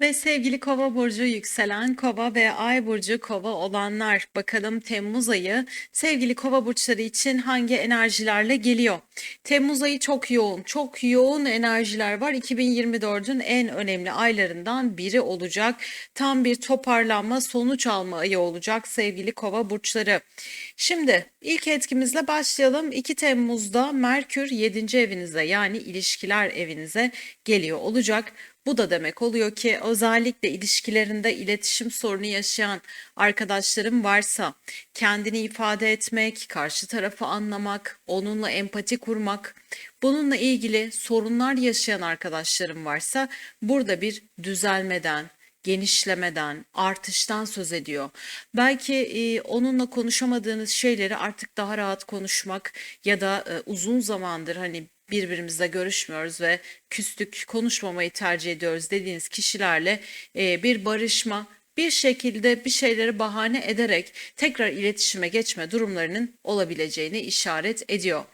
Ve sevgili Kova burcu yükselen Kova ve Ay burcu Kova olanlar bakalım Temmuz ayı sevgili Kova burçları için hangi enerjilerle geliyor? Temmuz ayı çok yoğun, çok yoğun enerjiler var. 2024'ün en önemli aylarından biri olacak. Tam bir toparlanma, sonuç alma ayı olacak sevgili Kova burçları. Şimdi ilk etkimizle başlayalım. 2 Temmuz'da Merkür 7. evinize yani ilişkiler evinize geliyor olacak. Bu da demek oluyor ki özellikle ilişkilerinde iletişim sorunu yaşayan arkadaşlarım varsa kendini ifade etmek, karşı tarafı anlamak, onunla empati kurmak, bununla ilgili sorunlar yaşayan arkadaşlarım varsa burada bir düzelmeden, genişlemeden, artıştan söz ediyor. Belki e, onunla konuşamadığınız şeyleri artık daha rahat konuşmak ya da e, uzun zamandır hani birbirimizle görüşmüyoruz ve küstük konuşmamayı tercih ediyoruz dediğiniz kişilerle e, bir barışma, bir şekilde bir şeyleri bahane ederek tekrar iletişime geçme durumlarının olabileceğini işaret ediyor.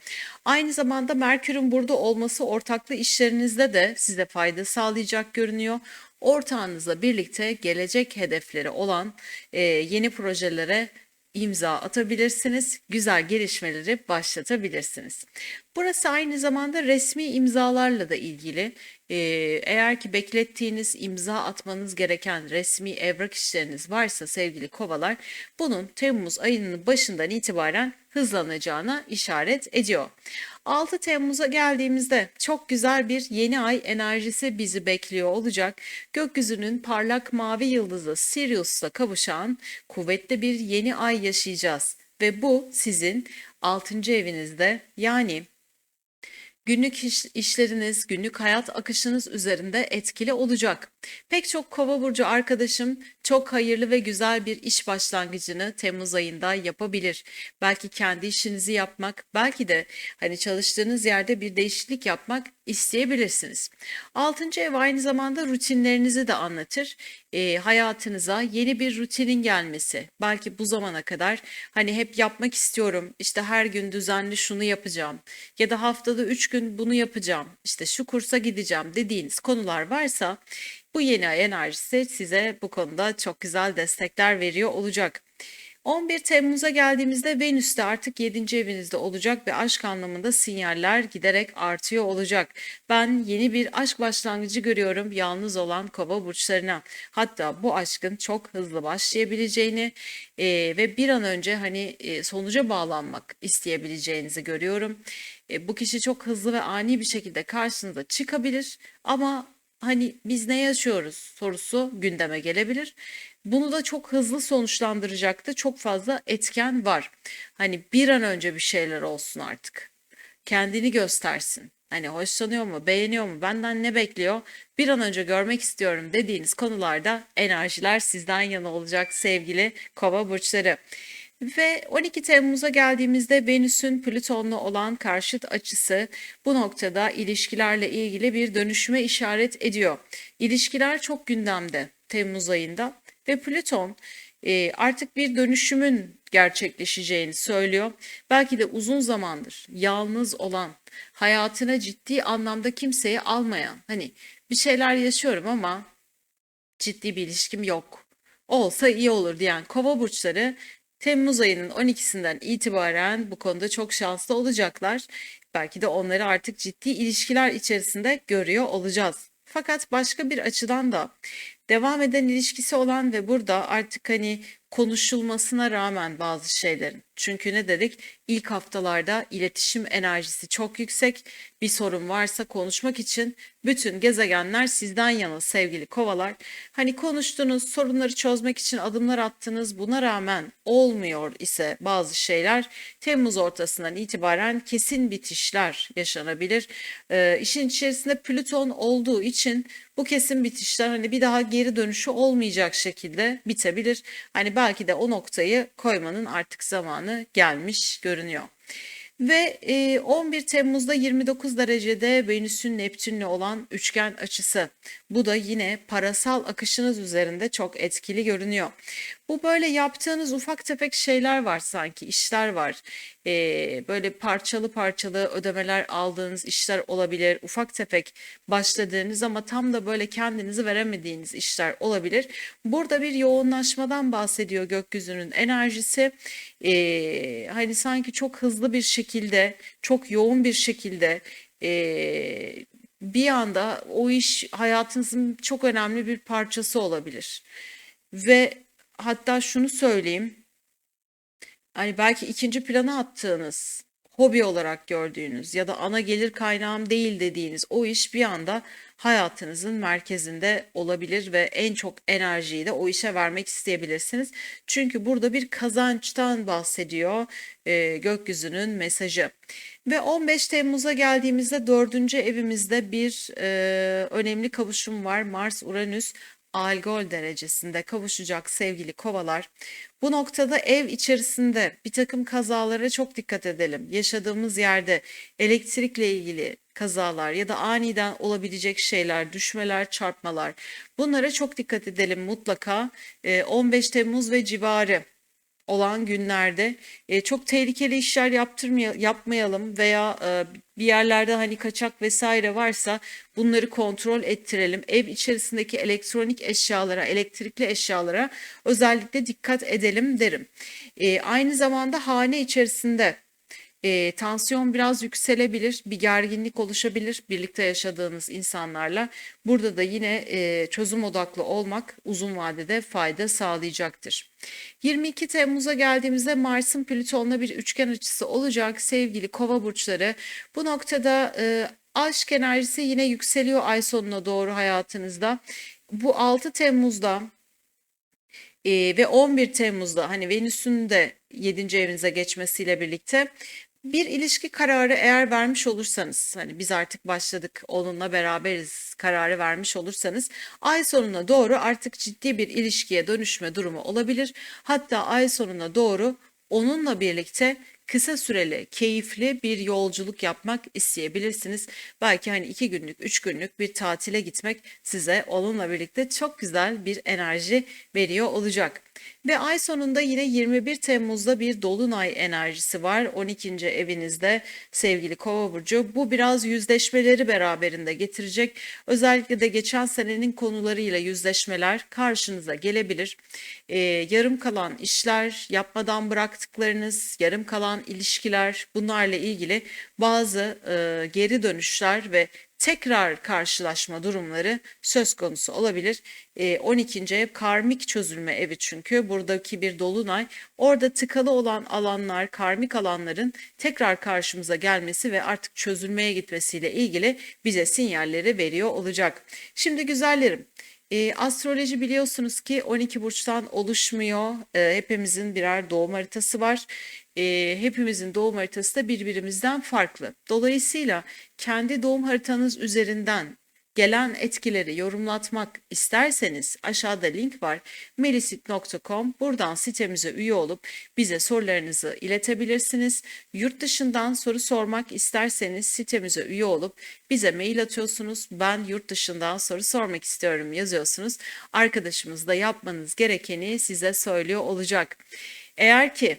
Aynı zamanda Merkür'ün burada olması ortaklı işlerinizde de size fayda sağlayacak görünüyor. Ortağınızla birlikte gelecek hedefleri olan e, yeni projelere imza atabilirsiniz, güzel gelişmeleri başlatabilirsiniz. Burası aynı zamanda resmi imzalarla da ilgili. Ee, eğer ki beklettiğiniz imza atmanız gereken resmi evrak işleriniz varsa sevgili kovalar, bunun Temmuz ayının başından itibaren hızlanacağına işaret ediyor. 6 Temmuz'a geldiğimizde çok güzel bir yeni ay enerjisi bizi bekliyor olacak. Gökyüzünün parlak mavi yıldızı Sirius'la kavuşan kuvvetli bir yeni ay yaşayacağız ve bu sizin 6. evinizde yani günlük iş, işleriniz, günlük hayat akışınız üzerinde etkili olacak. Pek çok kova burcu arkadaşım çok hayırlı ve güzel bir iş başlangıcını Temmuz ayında yapabilir. Belki kendi işinizi yapmak, belki de hani çalıştığınız yerde bir değişiklik yapmak isteyebilirsiniz. Altıncı ev aynı zamanda rutinlerinizi de anlatır. E, hayatınıza yeni bir rutinin gelmesi. Belki bu zamana kadar hani hep yapmak istiyorum. İşte her gün düzenli şunu yapacağım. Ya da haftada üç gün bunu yapacağım. İşte şu kursa gideceğim dediğiniz konular varsa bu yeni ay enerjisi size bu konuda çok güzel destekler veriyor olacak. 11 Temmuz'a geldiğimizde Venüs de artık 7. evinizde olacak ve aşk anlamında sinyaller giderek artıyor olacak. Ben yeni bir aşk başlangıcı görüyorum yalnız olan kova burçlarına. Hatta bu aşkın çok hızlı başlayabileceğini e, ve bir an önce hani e, sonuca bağlanmak isteyebileceğinizi görüyorum. E, bu kişi çok hızlı ve ani bir şekilde karşınıza çıkabilir ama hani biz ne yaşıyoruz sorusu gündeme gelebilir. Bunu da çok hızlı sonuçlandıracaktı. Çok fazla etken var. Hani bir an önce bir şeyler olsun artık. Kendini göstersin. Hani hoşlanıyor mu, beğeniyor mu, benden ne bekliyor? Bir an önce görmek istiyorum dediğiniz konularda enerjiler sizden yana olacak sevgili kova burçları. Ve 12 Temmuz'a geldiğimizde Venüs'ün Plüton'la olan karşıt açısı bu noktada ilişkilerle ilgili bir dönüşüme işaret ediyor. İlişkiler çok gündemde Temmuz ayında ve Plüton e, artık bir dönüşümün gerçekleşeceğini söylüyor. Belki de uzun zamandır yalnız olan, hayatına ciddi anlamda kimseyi almayan, hani bir şeyler yaşıyorum ama ciddi bir ilişkim yok. Olsa iyi olur diyen kova burçları Temmuz ayının 12'sinden itibaren bu konuda çok şanslı olacaklar. Belki de onları artık ciddi ilişkiler içerisinde görüyor olacağız. Fakat başka bir açıdan da devam eden ilişkisi olan ve burada artık hani konuşulmasına rağmen bazı şeylerin. Çünkü ne dedik? İlk haftalarda iletişim enerjisi çok yüksek. Bir sorun varsa konuşmak için bütün gezegenler sizden yana sevgili kovalar. Hani konuştunuz, sorunları çözmek için adımlar attınız. Buna rağmen olmuyor ise bazı şeyler Temmuz ortasından itibaren kesin bitişler yaşanabilir. Ee, işin içerisinde Plüton olduğu için bu kesin bitişler hani bir daha geri dönüşü olmayacak şekilde bitebilir. Hani belki de o noktayı koymanın artık zamanı gelmiş görünüyor. Ve 11 Temmuz'da 29 derecede Venüs'ün Neptün'le olan üçgen açısı. Bu da yine parasal akışınız üzerinde çok etkili görünüyor. Bu böyle yaptığınız ufak tefek şeyler var sanki, işler var. Ee, böyle parçalı parçalı ödemeler aldığınız işler olabilir. Ufak tefek başladığınız ama tam da böyle kendinizi veremediğiniz işler olabilir. Burada bir yoğunlaşmadan bahsediyor gökyüzünün enerjisi. Ee, hani sanki çok hızlı bir şekilde, çok yoğun bir şekilde ee, bir anda o iş hayatınızın çok önemli bir parçası olabilir. Ve hatta şunu söyleyeyim. Hani belki ikinci plana attığınız, hobi olarak gördüğünüz ya da ana gelir kaynağım değil dediğiniz o iş bir anda hayatınızın merkezinde olabilir ve en çok enerjiyi de o işe vermek isteyebilirsiniz. Çünkü burada bir kazançtan bahsediyor e, gökyüzünün mesajı. Ve 15 Temmuz'a geldiğimizde dördüncü evimizde bir e, önemli kavuşum var. Mars-Uranüs Algol derecesinde kavuşacak sevgili kovalar. Bu noktada ev içerisinde bir takım kazalara çok dikkat edelim. Yaşadığımız yerde elektrikle ilgili kazalar ya da aniden olabilecek şeyler, düşmeler, çarpmalar bunlara çok dikkat edelim mutlaka. E, 15 Temmuz ve civarı olan günlerde e, çok tehlikeli işler yaptırmay yapmayalım veya e, bir yerlerde hani kaçak vesaire varsa bunları kontrol ettirelim. Ev içerisindeki elektronik eşyalara, elektrikli eşyalara özellikle dikkat edelim derim. E, aynı zamanda hane içerisinde e, tansiyon biraz yükselebilir, bir gerginlik oluşabilir birlikte yaşadığınız insanlarla. Burada da yine e, çözüm odaklı olmak uzun vadede fayda sağlayacaktır. 22 Temmuz'a geldiğimizde Mars'ın Plüton'la bir üçgen açısı olacak sevgili kova burçları. Bu noktada e, aşk enerjisi yine yükseliyor ay sonuna doğru hayatınızda. Bu 6 Temmuz'da e, ve 11 Temmuz'da hani Venüs'ün de 7. evinize geçmesiyle birlikte bir ilişki kararı eğer vermiş olursanız hani biz artık başladık onunla beraberiz kararı vermiş olursanız ay sonuna doğru artık ciddi bir ilişkiye dönüşme durumu olabilir. Hatta ay sonuna doğru onunla birlikte kısa süreli, keyifli bir yolculuk yapmak isteyebilirsiniz. Belki hani iki günlük, üç günlük bir tatile gitmek size onunla birlikte çok güzel bir enerji veriyor olacak. Ve ay sonunda yine 21 Temmuz'da bir dolunay enerjisi var 12. evinizde sevgili Kova burcu. Bu biraz yüzleşmeleri beraberinde getirecek. Özellikle de geçen senenin konularıyla yüzleşmeler karşınıza gelebilir. Ee, yarım kalan işler, yapmadan bıraktıklarınız, yarım kalan ilişkiler bunlarla ilgili bazı e, geri dönüşler ve tekrar karşılaşma durumları söz konusu olabilir. E, 12. ev karmik çözülme evi çünkü buradaki bir dolunay orada tıkalı olan alanlar karmik alanların tekrar karşımıza gelmesi ve artık çözülmeye gitmesiyle ilgili bize sinyalleri veriyor olacak. Şimdi güzellerim e, astroloji biliyorsunuz ki 12 burçtan oluşmuyor. E, hepimizin birer doğum haritası var. E, hepimizin doğum haritası da birbirimizden farklı. Dolayısıyla kendi doğum haritanız üzerinden gelen etkileri yorumlatmak isterseniz aşağıda link var melisit.com buradan sitemize üye olup bize sorularınızı iletebilirsiniz. Yurt dışından soru sormak isterseniz sitemize üye olup bize mail atıyorsunuz. Ben yurt dışından soru sormak istiyorum yazıyorsunuz. Arkadaşımız da yapmanız gerekeni size söylüyor olacak. Eğer ki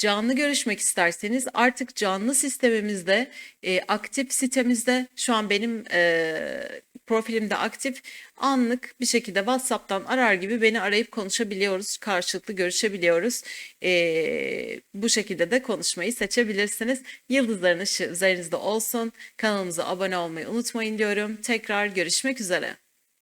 canlı görüşmek isterseniz artık canlı sistemimizde e, aktif sitemizde şu an benim e, profilimde aktif anlık bir şekilde WhatsApp'tan arar gibi beni arayıp konuşabiliyoruz karşılıklı görüşebiliyoruz. E, bu şekilde de konuşmayı seçebilirsiniz. Yıldızların ışığı üzerinizde olsun. Kanalımıza abone olmayı unutmayın diyorum. Tekrar görüşmek üzere.